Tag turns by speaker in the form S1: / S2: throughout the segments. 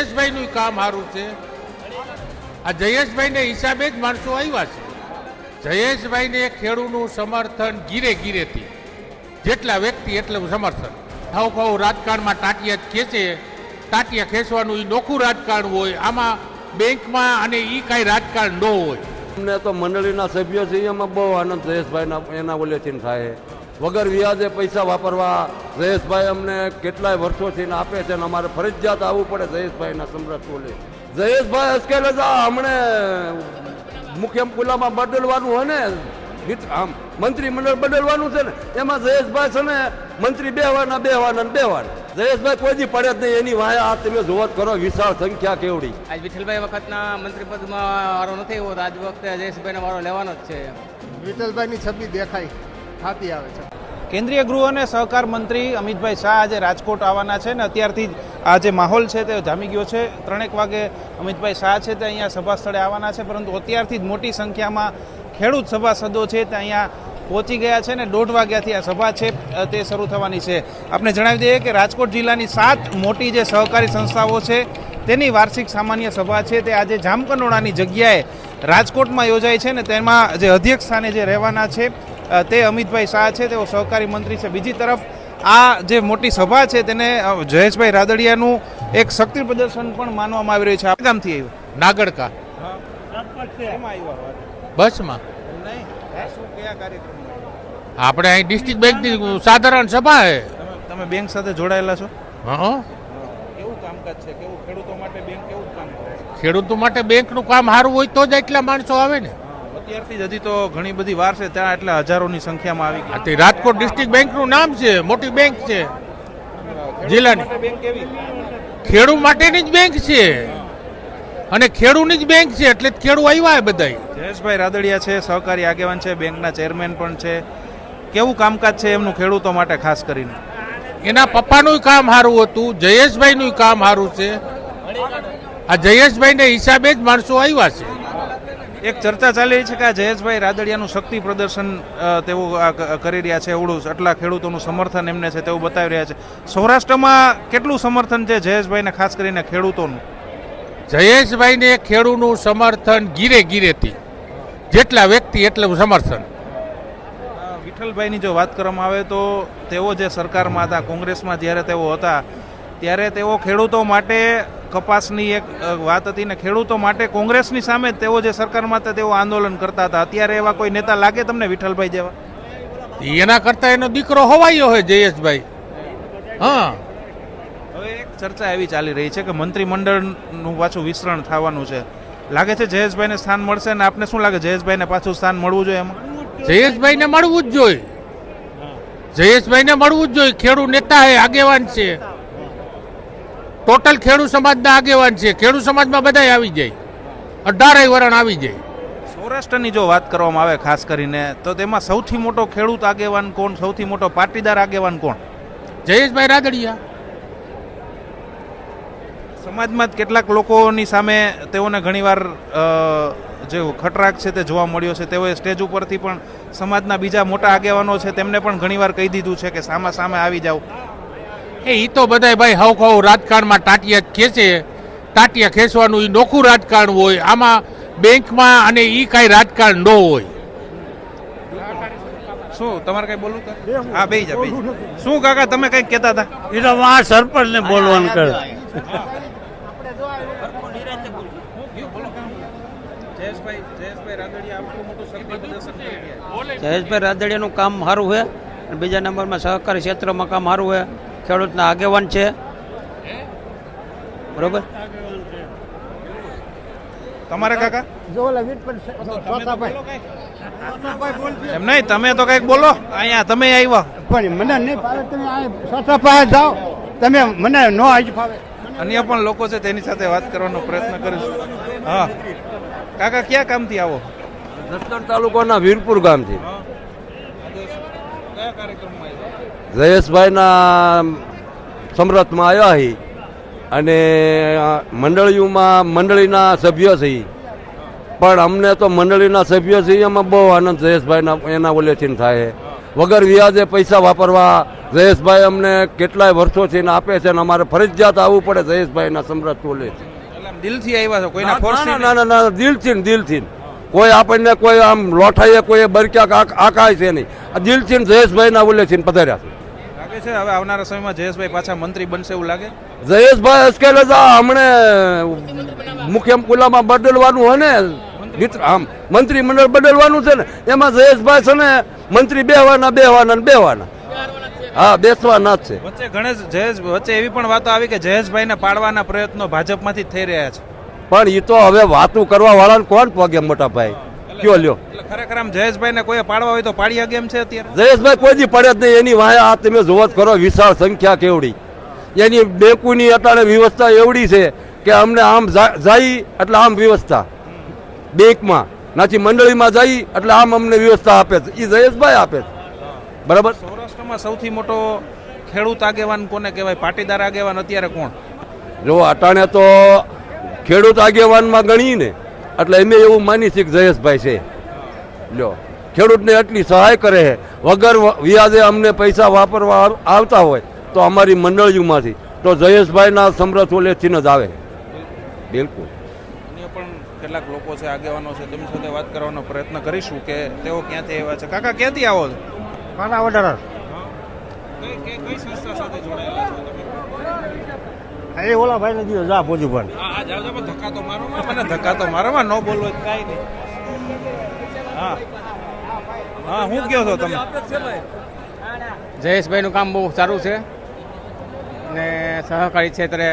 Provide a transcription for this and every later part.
S1: જયેશભાઈનું કામ સારું છે. આ જયેશભાઈને હિસાબે જ માણસો આવ્યા છે. જયેશભાઈને ખેડૂતનું સમર્થન ગીરે ગીરેથી. જેટલા વ્યક્તિ એટલું સમર્થન. થાવ ખાવ રાજકારણમાં ટાટિયા ખેંચે. ટાટિયા ખેંચવાનું એ નોખું રાજકારણ હોય. આમાં બેંકમાં અને એ કાંઈ રાજકારણ ન હોય.
S2: અમને તો મંડળીના સભ્યો છે એમાં બહુ આનંદ જયેશભાઈના એના ઓલેથી થાય. વગર વ્યાજે પૈસા વાપરવા જયેશભાઈ અમને કેટલાય વર્ષોથી આપે છે અને અમારે ફરજિયાત આવવું પડે જયેશભાઈના સમ્રાટ ઓલે જયેશભાઈ અસ્કેલે જ આ હમણે મુખ્ય પુલામાં બદલવાનું હોય ને? આમ મંત્રીમંડળ બદલવાનું છે ને? એમાં જયેશભાઈ છે ને મંત્રી બેવાના બેવાના બે બેવાના જયેશભાઈ કોઈ દી પડે જ નહીં એની વાયા આ તમે જોવા કરો વિશાળ સંખ્યા કેવડી.
S3: આજ વિઠ્ઠલભાઈ વખતના મંત્રીપદમાં વારો નથી એવો આજ વખતે જયેશભાઈનો વારો લેવાનો જ છે.
S4: વિઠ્ઠલભાઈની છબી દેખાય. થતી આવે છે.
S5: કેન્દ્રીય ગૃહ અને સહકાર મંત્રી અમિતભાઈ શાહ આજે રાજકોટ આવવાના છે ને અત્યારથી આ જે માહોલ છે તે જામી ગયો છે. ત્રણેક વાગે અમિતભાઈ શાહ છે તે અહીંયા સભા સ્થળે આવવાના છે, પરંતુ અત્યારથી જ મોટી સંખ્યામાં ખેડૂત સભાસદો છે તે અહીંયા પહોંચી ગયા છે ને દોઢ વાગ્યાથી આ સભા છે તે શરૂ થવાની છે. આપણે જણાવી દઈએ કે રાજકોટ જિલ્લાની સાત મોટી જે સહકારી સંસ્થાઓ છે તેની વાર્ષિક સામાન્ય સભા છે. તે આજે જામકંડોળાની જગ્યાએ રાજકોટમાં યોજાય છે ને તેમાં જે અધ્યક્ષ સ્થાને જે રહેવાના છે તે અમિતભાઈ શાહ છે તેઓ સહકારી મંત્રી છે. બીજી તરફ આ જે મોટી સભા છે તેને જયેશભાઈ રાદડિયાનું એક શક્તિ પ્રદર્શન પણ માનવામાં આવી રહ્યું છે. આ ગામથી આવ્યું?
S1: નાગડકા. બસમાં.
S5: નહીં. શું કયા કાર્યક્રમ
S1: આપણે અહીં ડિસ્ટ્રિક્ટ બેંકની સાધારણ સભા છે.
S5: તમે તમે બેંક સાથે જોડાયેલા છો?
S1: હા
S5: કેવું કામકાજ છે? કેવું ખેડૂતો માટે બેંક કેવું કામ
S1: ખેડૂતો માટે બેંકનું કામ સારું હોય તો જ એટલા માણસો આવે ને.
S5: અત્યારથી જ હજી તો ઘણી બધી વાર છે ત્યાં એટલે હજારોની સંખ્યામાં આવી
S1: ગઈ. તે રાજકોટ ડિસ્ટ્રિક્ટ બેંકનું નામ છે મોટી બેંક છે. જિલ્લાની
S5: બેંક કેવી?
S1: ખેડૂત માટેની જ બેંક છે. અને ખેડૂની જ બેંક છે એટલે ખેડૂ આવ્યા બધાય.
S5: જયેશભાઈ રાદડિયા છે સહકારી આગેવાન છે બેંકના ચેરમેન પણ છે. કેવું કામકાજ છે એમનું ખેડૂતો માટે ખાસ કરીને?
S1: એના પપ્પાનું કામ સારું હતું જયેશભાઈનું કામ સારું છે. આ જયેશભાઈને હિસાબે જ માણસો આવ્યા છે.
S5: એક ચર્ચા ચાલી રહી છે કે આ જયેશભાઈ રાદડિયાનું શક્તિ પ્રદર્શન તેઓ કરી રહ્યા છે એવડું આટલા ખેડૂતોનું સમર્થન એમને છે તેવું બતાવી રહ્યા છે. સૌરાષ્ટ્રમાં કેટલું સમર્થન છે જયેશભાઈને ખાસ કરીને ખેડૂતોનું?
S1: જયેશભાઈને ખેડૂતનું સમર્થન ગીરે ગીરેથી. જેટલા વ્યક્તિ એટલું સમર્થન.
S5: વિઠ્ઠલભાઈની જો વાત કરવામાં આવે તો તેઓ જે સરકારમાં હતા કોંગ્રેસમાં જ્યારે તેઓ હતા ત્યારે તેઓ ખેડૂતો માટે કપાસની એક વાત હતી ને ખેડૂતો માટે કોંગ્રેસની સામે તેઓ જે સરકારમાં હતા તેઓ આંદોલન કરતા હતા. અત્યારે એવા કોઈ નેતા લાગે તમને વિઠ્ઠલભાઈ જેવા?
S1: એના કરતા એનો દીકરો હોવાયો હોય જયેશભાઈ. હા.
S5: હવે એક ચર્ચા એવી ચાલી રહી છે કે મંત્રીમંડળનું પાછું વિસ્તરણ થવાનું છે. લાગે છે જયેશભાઈને સ્થાન મળશે ને આપને શું લાગે? જયેશભાઈને પાછું સ્થાન મળવું જોઈએ એમાં?
S1: જયેશભાઈને મળવું જ જોઈએ. જયેશભાઈને મળવું જ જોઈએ. ખેડૂત નેતા હે આગેવાન છે. ટોટલ ખેડૂત સમાજના આગેવાન છે. ખેડૂત સમાજમાં બધાય આવી જાય. અઢારેય વરણ આવી જાય.
S5: સૌરાષ્ટ્રની જો વાત કરવામાં આવે ખાસ કરીને તો તેમાં સૌથી મોટો ખેડૂત આગેવાન કોણ? સૌથી મોટો પાટીદાર આગેવાન કોણ?
S1: જયેશભાઈ રાદડિયા.
S5: સમાજમાં કેટલાક લોકોની સામે તેઓને ઘણીવાર જે ખટરાક છે તે જોવા મળ્યો છે. તેઓએ સ્ટેજ ઉપરથી પણ સમાજના બીજા મોટા આગેવાનો છે. તેમને પણ ઘણીવાર કહી દીધું છે કે સામા સામે આવી જાઓ.
S1: એ એ તો બધાય ભાઈ હાવ ખાવ રાજકારણમાં ટાટિયા ખેંચે. ટાટિયા ખેંચવાનું એ નોખું રાજકારણ હોય. આમાં બેંકમાં અને એ કાંઈ રાજકારણ ન હોય.
S5: શું તમારે કઈ બોલવું હા. બેહી જા શું કાકા તમે કઈ કહેતા હતા?
S6: એ તો આ સરપંચ ને બોલવાનું કરે
S5: જયેશભાઈ
S7: રાદડિયાનું કામ સારું છે અને બીજા નંબરમાં સહકારી ક્ષેત્રમાં કામ સારું છે. ખેડૂતના આગેવાન છે. બરોબર?
S5: તમારે કાકા?
S4: જો
S5: એમ નહીં તમે તો કંઈક બોલો. અહીંયા તમે આવ્યા.
S4: પણ મને નહીં ફાવે તમે આ પાસે જાઓ. તમે મને ન આજ ફાવે.
S5: અન્ય પણ લોકો છે તેની સાથે વાત કરવાનો પ્રયત્ન કરીશું. હા. કાકા ક્યાં કામથી આવો?
S2: જસદણ તાલુકાના વીરપુર ગામથી.
S5: કયા
S2: જયેશભાઈના સમરથમાં આવ્યા હી અને મંડળીઓમાં મંડળીના સભ્ય છે પણ અમને તો મંડળીના સભ્ય છે એમાં બહુ આનંદ જયેશભાઈના એના ઓલેથી થાય. વગર વ્યાજે પૈસા વાપરવા જયેશભાઈ અમને કેટલાય વર્ષોથી ને આપે છે અને અમારે ફરજિયાત આવવું પડે જયેશભાઈના સમરથ ઓલે છે.
S5: દિલથી આવ્યા છો? કોઈના
S2: ના ના ના દિલથી ને દિલથી. કોઈ આપણને કોઈ આમ લોઠાઈએ કોઈ બરક્યા આકાય છે નહીં. આ દિલથી જયેશભાઈના ઓલેથી ને પધાર્યા છે.
S5: છે? હવે આવનારા સમયમાં જયેશભાઈ પાછા મંત્રી બનશે એવું લાગે?
S2: જયેશભાઈ અસ્કેલેજા હમણે મુખ્ય ખુલ્લામાં બદલવાનું હોય ને? મિત્ર આમ મંત્રી મંડળ બદલવાનું છે ને એમાં જયેશભાઈ છે ને મંત્રી બેવાના બેવાના ને બેવાના હા બેસવાના જ છે.
S5: વચ્ચે ગણેશ જયેશ વચ્ચે એવી પણ વાતો આવી કે જયેશભાઈને પાડવાના પ્રયત્નો ભાજપમાંથી થઈ રહ્યા છે.
S2: પણ એ તો હવે વાતું કરવા વાળાને કોણ પગે મોટા ભાઈ કયો લ્યો?
S5: ખરેખર આમ જયેશભાઈ ને કોઈ પાડવા હોય તો પાડી શકે છે અત્યારે?
S2: જયેશભાઈ કોઈ દી પડે જ નહીં. એની વાંહે આ તમે જોવો જ કરો વિશાળ સંખ્યા કેવડી. એની બેંકુની અટાણે વ્યવસ્થા એવડી છે કે અમને આમ જાય એટલે આમ વ્યવસ્થા. બેંકમાં. નાથી મંડળીમાં જાય એટલે આમ અમને વ્યવસ્થા આપે છે. એ જયેશભાઈ આપે છે. બરાબર?
S5: સૌરાષ્ટ્રમાં સૌથી મોટો ખેડૂત આગેવાન કોને કહેવાય? પાટીદાર આગેવાન અત્યારે કોણ?
S2: જો અટાણે તો ખેડૂત આગેવાનમાં ગણીએ ને એટલે અમે એવું માની છીએ કે જયેશભાઈ છે. લ્યો ખેડૂતને એટલી સહાય કરે છે. વગર વ્યાજે અમને પૈસા વાપરવા આવતા હોય તો અમારી મંડળીઓમાંથી તો જયેશભાઈના સમરથ ઓલેથી જ આવે. બિલકુલ.
S5: પણ કેટલાક લોકો છે આગેવાનો છે તેમની સાથે વાત કરવાનો પ્રયત્ન કરીશું કે તેઓ ક્યાંથી આવ્યા છે. કાકા ક્યાંથી આવો છો?
S4: મારા
S5: કઈ કઈ કઈ સંસ્થા સાથે જોડાયેલા છો તમે?
S4: એ ઓલા ભાઈને દીધો જા પોજુ પણ
S5: હા હા જાવ જાવ ધક્કા તો મારો મને ધક્કા તો મારો માં ન બોલવો કાઈ નહીં. હા. હા હું કયો છો તમે?
S3: જયેશભાઈનું કામ બહુ સારું છે ને સહકારી ક્ષેત્રે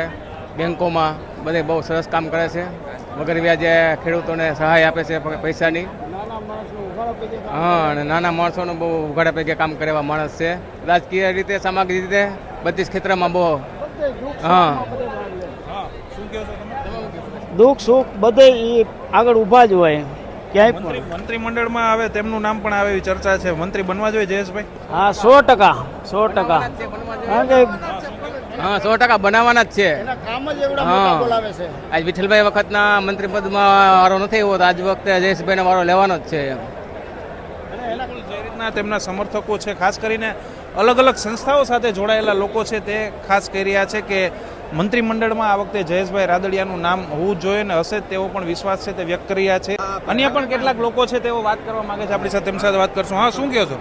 S3: બેંકોમાં બધે બહુ સરસ કામ કરે છે. વગર વ્યાજે ખેડૂતોને સહાય આપે છે પૈસાની. હા અને નાના માણસોનું બહુ ઉઘાડા પૈકી કામ કરે એવા માણસ છે. રાજકીય રીતે સામાજિક રીતે બધી જ ક્ષેત્રમાં બહુ હા.
S6: દુઃખ સુખ બધે એ આગળ ઊભા જ હોય ક્યાંય
S5: મંત્રી
S6: પણ
S5: મંત્રીમંડળમાં હવે તેમનું નામ પણ આવે એવી ચર્ચા છે. મંત્રી બનવા જોઈએ જયેશભાઈ?
S6: હા સો ટકા સો ટકા. કારણ કે
S3: હા સો ટકા બનાવવાના જ છે.
S4: કામ જ એવડા
S3: હા. આજ વિઠ્ઠલભાઈ વખતના મંત્રીપદમાં વારો નથી એવો આજ વખતે જયેશભાઈનો વારો લેવાનો જ છે એમ.
S5: તેમના સમર્થકો છે ખાસ કરીને અલગ અલગ સંસ્થાઓ સાથે જોડાયેલા લોકો છે તે ખાસ કહી રહ્યા છે કે મંત્રીમંડળમાં આ વખતે જયેશભાઈ રાદડિયાનું નામ હોવું જોઈએ ને હશે તેવો પણ વિશ્વાસ છે તે વ્યક્ત કરી રહ્યા છે. અન્ય પણ કેટલાક લોકો છે તેઓ વાત કરવા માંગે છે. આપણી સાથે તેમની સાથે વાત કરશું. હા શું કહો છો?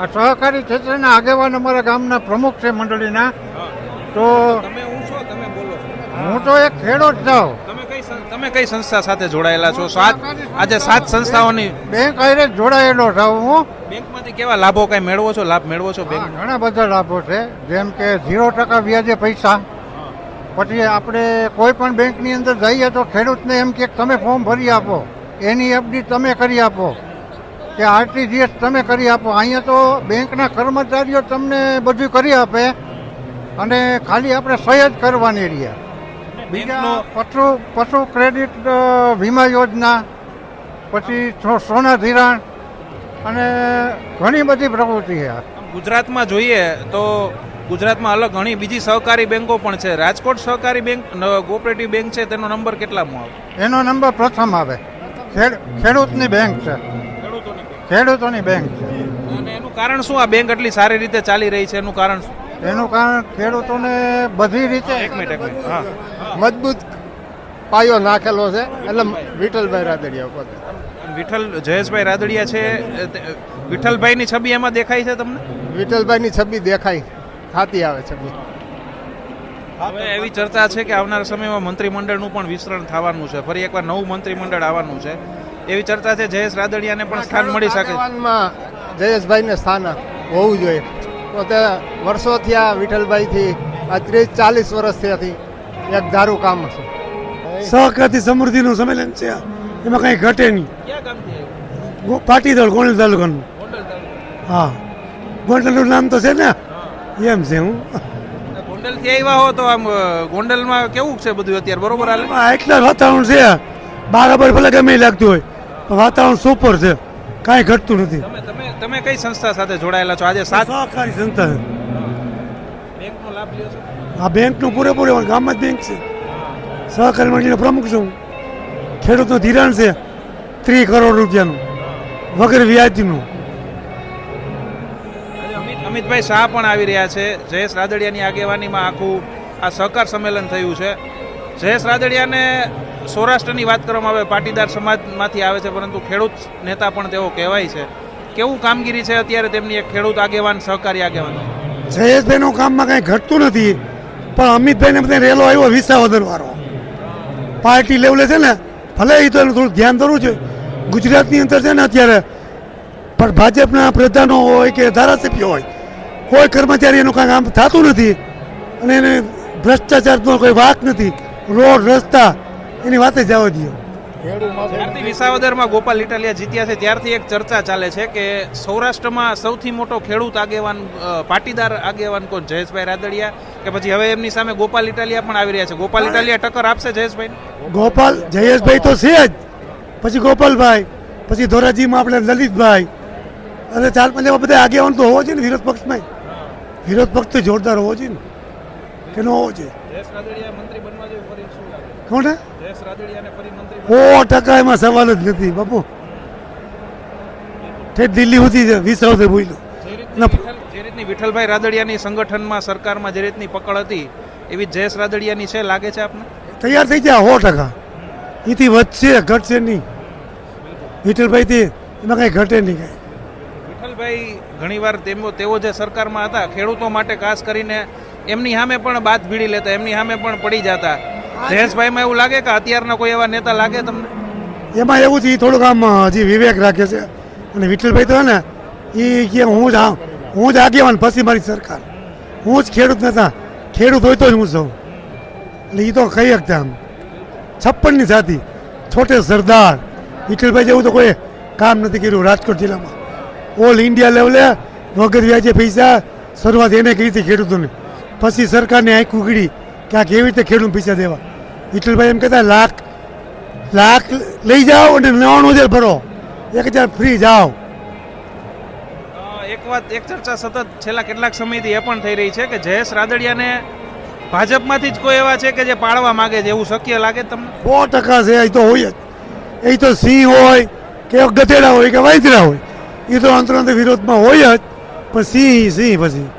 S4: આ સહકારી ક્ષેત્રના આગેવાન અમારા ગામના પ્રમુખ છે મંડળીના. તો
S5: તમે હું છો? તમે બોલો.
S4: હું તો એક ખેડૂત છું.
S5: તમે કઈ સંસ્થા સાથે જોડાયેલા છો? સાત આજે સાત સંસ્થાઓની
S4: બેંક હારે જોડાયેલો છું હું.
S5: બેંકમાંથી કેવા લાભો કઈ મેળવો છો? લાભ મેળવો છો બેંક
S4: ઘણા બધા લાભો છે. જેમ કે ઝીરો ટકા વ્યાજે પૈસા. પછી આપણે કોઈ પણ બેંકની અંદર જઈએ તો ખેડૂતને એમ કે તમે ફોર્મ ભરી આપો. એની એફડી તમે કરી આપો. કે આરટીજીએસ તમે કરી આપો. અહીંયા તો બેંકના કર્મચારીઓ તમને બધું કરી આપે. અને ખાલી આપણે સહી જ કરવાની રહ્યા. બીજા પશુ પશુ ક્રેડિટ વીમા યોજના પછી સોના ધિરાણ અને ઘણી બધી પ્રવૃત્તિ છે
S5: ગુજરાતમાં જોઈએ તો ગુજરાતમાં અલગ ઘણી બીજી સહકારી બેંકો પણ છે. રાજકોટ સહકારી બેંક કોઓપરેટિવ બેંક છે તેનો નંબર કેટલામાં આવે?
S4: એનો નંબર પ્રથમ આવે. ખેડ- ખેડૂતની બેંક છે.
S5: ખેડૂતોની
S4: બેંક છે.
S5: અને એનું કારણ શું? આ બેંક આટલી સારી રીતે ચાલી રહી છે એનું કારણ શું?
S4: એનું કારણ ખેડૂતોને બધી રીતે
S5: એક મિનિટ એક મિનિટ. હા.
S4: મજબૂત પાયો નાખેલો છે. એટલે વિઠ્ઠલભાઈ રાદડિયા પોતે
S5: વિઠ્ઠલ જયેશભાઈ રાદડિયા છે વિઠ્ઠલભાઈની છબી એમાં દેખાય છે તમને?
S4: વિઠ્ઠલભાઈની છબી દેખાય. થાતી આવે છબી.
S5: હવે એવી ચર્ચા છે કે આવનારા સમયમાં મંત્રીમંડળનું પણ વિસ્તરણ થવાનું છે. ફરી એકવાર નવું મંત્રીમંડળ આવવાનું છે. એવી ચર્ચા છે જયેશ રાદડિયાને પણ સ્થાન મળી શકે.
S4: જયેશભાઈને સ્થાન હોવું જોઈએ. પોતે વર્ષોથી આ વિઠ્ઠલભાઈથી આ ત્રીસ ચાલીસ વર્ષથી એક દારૂ કામ છે
S6: સહકારથી સમૃદ્ધિનું સંમેલન છે એમાં કઈ ઘટે નહીં. પાટીદળ ગોંડલ તાલુકાનું. હા. ગોંડલનું નામ તો છે ને. એમ છે હું.
S5: ગોંડલથી આવ્યા હો તો આમ ગોંડલમાં કેવું છે બધું અત્યારે? બરોબર હાલે?
S6: એટલા વાતાવરણ છે. બરાબર ભલે ગમે લાગતું હોય પણ વાતાવરણ સુપર છે. કાંઈ ઘટતું નથી.
S5: તમે તમે તમે કઈ સંસ્થા સાથે જોડાયેલા છો? આજે સાત
S6: સહકારી સંસ્થા.
S5: બેંકનો લાભ લ્યો છો?
S6: આ બેંકનું પૂરેપૂરું ગામમાં જ બેંક છે. સહકારી મંડળીનો પ્રમુખ છું. ખેડૂતનું ધિરાણ છે ત્રીસ કરોડ રૂપિયાનું વગર વ્યાજનું.
S5: અમિત અમિતભાઈ શાહ પણ આવી રહ્યા છે. જયેશ રાદડિયાની આગેવાનીમાં આખું આ સહકાર સંમેલન થયું છે. જયેશ રાદડિયાને સૌરાષ્ટ્રની વાત કરવામાં આવે પાટીદાર સમાજમાંથી આવે છે પરંતુ ખેડૂત નેતા પણ તેઓ કહેવાય છે. કેવું કામગીરી છે? અત્યારે તેમની એક ખેડૂત આગેવાન સહકારી આગેવાન.
S6: જયેશભાઈનું કામમાં કાંઈ ઘટતું નથી. પણ અમિતભાઈને બધા રેલો આવ્યો, વિસાવદર વાળો. પાર્ટી લેવલે છે ને, ભલે એ તો એનું થોડું ધ્યાન ધરવું છે. ગુજરાતની અંદર છે ને અત્યારે, પણ ભાજપના પ્રધાનો હોય કે ધારાસભ્ય હોય, કોઈ કર્મચારી એનું કાંઈ કામ થતું નથી અને એને ભ્રષ્ટાચારનો કોઈ વાક નથી. રોડ, રસ્તા, એની વાતે જવા દઈએ.
S5: જ્યારથી વિસાવદરમાં ગોપાલ ઇટાલિયા જીત્યા છે. ત્યારથી એક ચર્ચા ચાલે છે કે સૌરાષ્ટ્રમાં સૌથી મોટો ખેડૂત આગેવાન પાટીદાર આગેવાન કોણ? જયેશભાઈ રાદડિયા કે પછી હવે એમની સામે ગોપાલ ઇટાલિયા પણ આવી રહ્યા છે? ગોપાલ ઇટાલિયા ટક્કર આપશે જયેશભાઈ
S6: ગોપાલ જયેશભાઈ તો છે જ. પછી ગોપાલભાઈ પછી ધોરાજીમાં આપણે લલિતભાઈ. અને ચાર પાંચ એવા બધા આગેવાન તો હોવો જોઈએ ને વિરોધ પક્ષમાં. વિરોધ પક્ષ તો જોરદાર હોવો જોઈએ ને. કે ન હોવો જોઈએ?
S5: જયેશ
S6: સો ટકા એમાં સવાલ જ નથી બાપુ. ઠેઠ દિલ્હી સુધી વિસરાવશે વીસ બોલ્યો
S5: રીતની જે રીતની વિઠ્ઠલભાઈ રાદડિયાની સંગઠનમાં સરકારમાં જે રીતની પકડ હતી એવી જયેશ રાદડિયાની છે લાગે છે આપને?
S6: તૈયાર થઈ ગયા સો ટકા. એથી વધશે ઘટશે નહીં. વિઠ્ઠલભાઈથી એમાં કાંઈ ઘટે નહીં કાંઈ.
S5: વિઠ્ઠલભાઈ ઘણીવાર તેઓ તેઓ જે સરકારમાં હતા ખેડૂતો માટે ખાસ કરીને એમની સામે પણ બાત ભીડી લેતા એમની સામે પણ પડી જતા. જયેશભાઈમાં એવું લાગે કે અત્યારના કોઈ એવા નેતા લાગે તમને?
S6: એમાં એવું છે એ થોડુંક આમ હજી વિવેક રાખે છે. અને વિઠ્ઠલભાઈ તો ને એ કે હું જ હું જ આગેવાન પછી મારી સરકાર. હું જ ખેડૂત નતા ખેડૂત હોય તો જ હું સૌ એટલે એ તો કહી શકતા આમ. છપ્પનની સાથી છોટે સરદાર. વિઠ્ઠલભાઈ જેવું તો કોઈ કામ નથી કર્યું રાજકોટ જિલ્લામાં. ઓલ ઇન્ડિયા લેવલે વગર વ્યાજે પૈસા શરૂઆત એને કરી હતી ખેડૂતોને. પછી સરકારને આંખ ઉગડી કે આ કેવી રીતે ખેડૂત પૈસા દેવા? વિઠ્ઠલભાઈ એમ કહેતા લાખ લાખ લઈ જાઓ અને નવાણું હજાર ભરો. એક હજાર ફ્રી જાઓ.
S5: એક વાત એક ચર્ચા સતત છેલ્લા કેટલાક સમયથી એ પણ થઈ રહી છે કે જયેશ રાદડિયાને ભાજપમાંથી જ કોઈ એવા છે કે જે પાડવા માગે છે એવું શક્ય લાગે તમને?
S6: સો ટકા છે એ તો હોય જ. એ તો સિંહ હોય કે ગધેડા હોય કે વાંદરા હોય. એ તો અંતર વિરોધમાં હોય જ પણ સિંહ સિંહ પછી.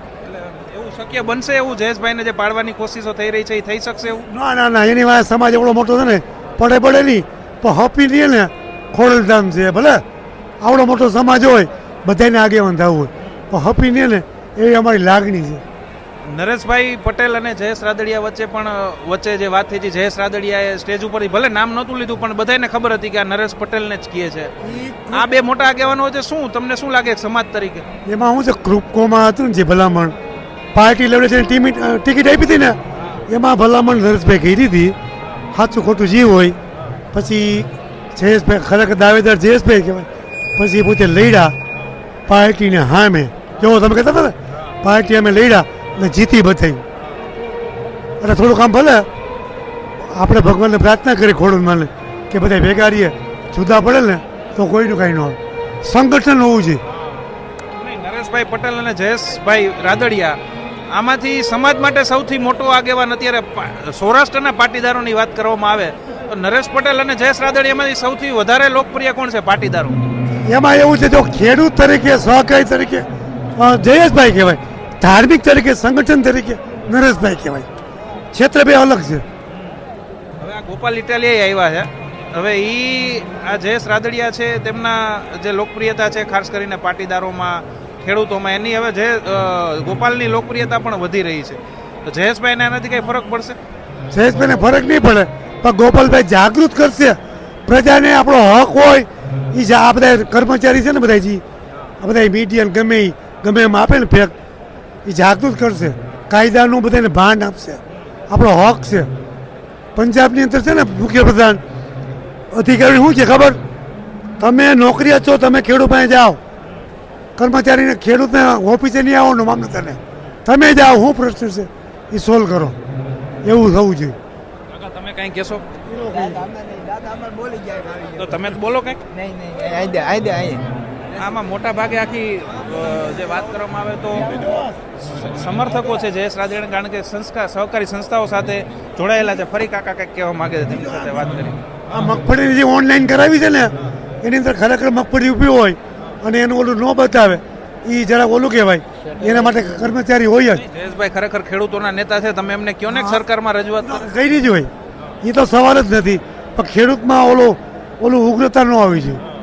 S5: શક્ય બનશે એવું? જયેશભાઈને જે પાડવાની કોશિશો થઈ રહી છે એ થઈ શકશે એવું?
S6: ના ના ના એની વાત સમાજ એવડો મોટો છે ને પડે પડે નહીં. પણ હપી નહીં ને ખોડલધામ છે ભલે? આવડો મોટો સમાજ હોય બધાને આગેવાન થવું હોય. પણ હપી નહીં ને એવી અમારી લાગણી છે.
S5: નરેશભાઈ પટેલ અને જયેશ રાદડિયા વચ્ચે પણ વચ્ચે જે વાત થઈ છે જયેશ રાદડિયાએ સ્ટેજ ઉપર ભલે નામ નહોતું લીધું પણ બધાને ખબર હતી કે આ નરેશ પટેલને જ કહે છે. આ બે મોટા આગેવાનો વચ્ચે શું? તમને શું લાગે સમાજ તરીકે?
S6: એમાં હું છે ગ્રુપકોમાં હતું ને જે ભલામણ પાર્ટી લેવલે છે ટિકિટ આપી હતી ને, એમાં ભલામણ નરેશભાઈ કરી હતી. સાચું ખોટું જે હોય, પછી જયેશભાઈ, ખરેખર દાવેદાર જયેશભાઈ કહેવાય, પછી પોતે લડ્યા પાર્ટીને હામે. કેવો તમે કહેતા હતા પાર્ટી અમે લડ્યા અને જીતી બતાવી અને થોડું કામ ભલે, આપણે ભગવાનને પ્રાર્થના કરી ખોડું માને કે બધા ભેગા રહીએ, જુદા પડે ને, તો કોઈનું કાંઈ ન હોય સંગઠન હોવું જોઈએ.
S5: નરેશભાઈ પટેલ અને જયેશભાઈ રાદડિયા આમાંથી સમાજ માટે સૌથી મોટો આગેવાન અત્યારે સૌરાષ્ટ્રના પાટીદારોની વાત કરવામાં આવે તો નરેશ પટેલ અને જયેશ એમાંથી સૌથી વધારે લોકપ્રિય કોણ છે પાટીદારો?
S6: એમાં એવું છે જો ખેડૂત તરીકે સહકારી તરીકે જયેશભાઈ કહેવાય ધાર્મિક તરીકે સંગઠન તરીકે નરેશભાઈ કહેવાય. ક્ષેત્ર બે અલગ છે.
S5: હવે આ ગોપાલ ઇટાલિયા આવ્યા છે. હવે એ આ જયેશ રાદડિયા છે તેમના જે લોકપ્રિયતા છે ખાસ કરીને પાટીદારોમાં ખેડૂતોમાં એની હવે જે ગોપાલની લોકપ્રિયતા પણ વધી રહી છે. તો જયેશભાઈને એનાથી કંઈ ફરક પડશે?
S6: જયેશભાઈને ફરક નહીં પડે, પણ ગોપાલભાઈ જાગૃત કરશે. પ્રજાને આપણો હક હોય એ આ બધા કર્મચારી છે ને બધા જી, આ બધા મીડિયન ગમે એ ગમે એમ આપે ને ફેક એ જાગૃત કરશે. કાયદાનું બધાને ભાન આપશે. આપણો હક છે. પંજાબની અંદર છે ને મુખ્યપ્રધાન, અધિકારી શું છે ખબર? તમે નોકરીયા છો તમે ખેડૂત પાસે જાઓ. કર્મચારીને ખેડૂતને ઓફિસે નહીં આવો ને. તને તમે જાઓ શું પ્રશ્ન છે એ સોલ્વ કરો. એવું થવું જોઈએ.
S5: કાકા તમે કંઈ કહેશો? તો તમે તો બોલો કંઈક? આમાં મોટા ભાગે આખી જે વાત કરવામાં આવે તો સમર્થકો છે જયેશ રાજેણ કારણ કે સંસ્કાર સહકારી સંસ્થાઓ સાથે જોડાયેલા છે. ફરી કાકા કંઈક કહેવા માંગે છે તેમની સાથે વાત કરી.
S6: આ મગફળીની જે ઓનલાઈન કરાવી છે ને એની અંદર ખરેખર મગફળી ઊભી હોય અને એનું ઓલું ન બતાવે એ જરા ઓલું કહેવાય. એના માટે કર્મચારી હોય જ.
S5: જયેશભાઈ ખરેખર ખેડૂતોના નેતા છે તમે એમને કયો ને સરકારમાં રજૂઆત કરો?
S6: જ હોય. એ તો સવાલ જ નથી. પણ ખેડૂતમાં ઓલો ઓલું ઉગ્રતા ન આવી છે એ એને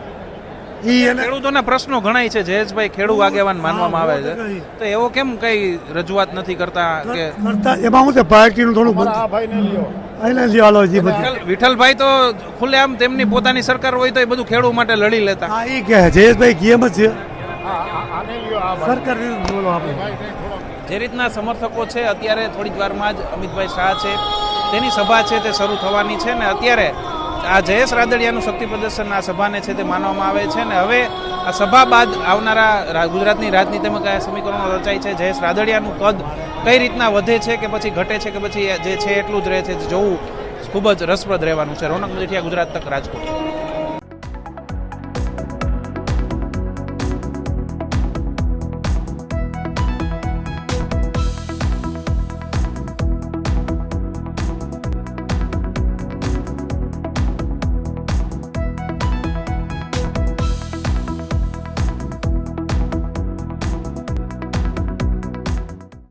S5: ખેડૂતોના પ્રશ્નો ઘણાય છે. જયેશભાઈ ખેડૂત આગેવાન માનવામાં આવે છે. તો એવો કેમ કઈ રજૂઆત નથી કરતા કે
S6: કરતા એમાં હું છે પાર્ટીનું થોડું બંધ એને લ્યો હાલો જી બધી.
S5: વિઠ્ઠલભાઈ તો ખુલ્લેઆમ તેમની પોતાની સરકાર હોય તો એ બધું ખેડૂત માટે લડી લેતા.
S6: હા એ કહે જયેશભાઈ કેમ જ છે. સરકાર બોલો આપણે.
S5: જે રીતના સમર્થકો છે અત્યારે થોડીક વારમાં જ અમિતભાઈ શાહ છે તેની સભા છે તે શરૂ થવાની છે ને અત્યારે આ જયેશ રાદડિયાનું શક્તિ પ્રદર્શન આ સભાને છે તે માનવામાં આવે છે અને હવે આ સભા બાદ આવનારા ગુજરાતની રાજનીતિમાં કયા સમીકરણો રચાય છે, જયેશ રાદડિયાનું કદ કઈ રીતના વધે છે કે પછી ઘટે છે કે પછી જે છે એટલું જ રહે છે જોવું ખૂબ જ રસપ્રદ રહેવાનું છે. રોનક મજીઠિયા ગુજરાત તક રાજકોટ.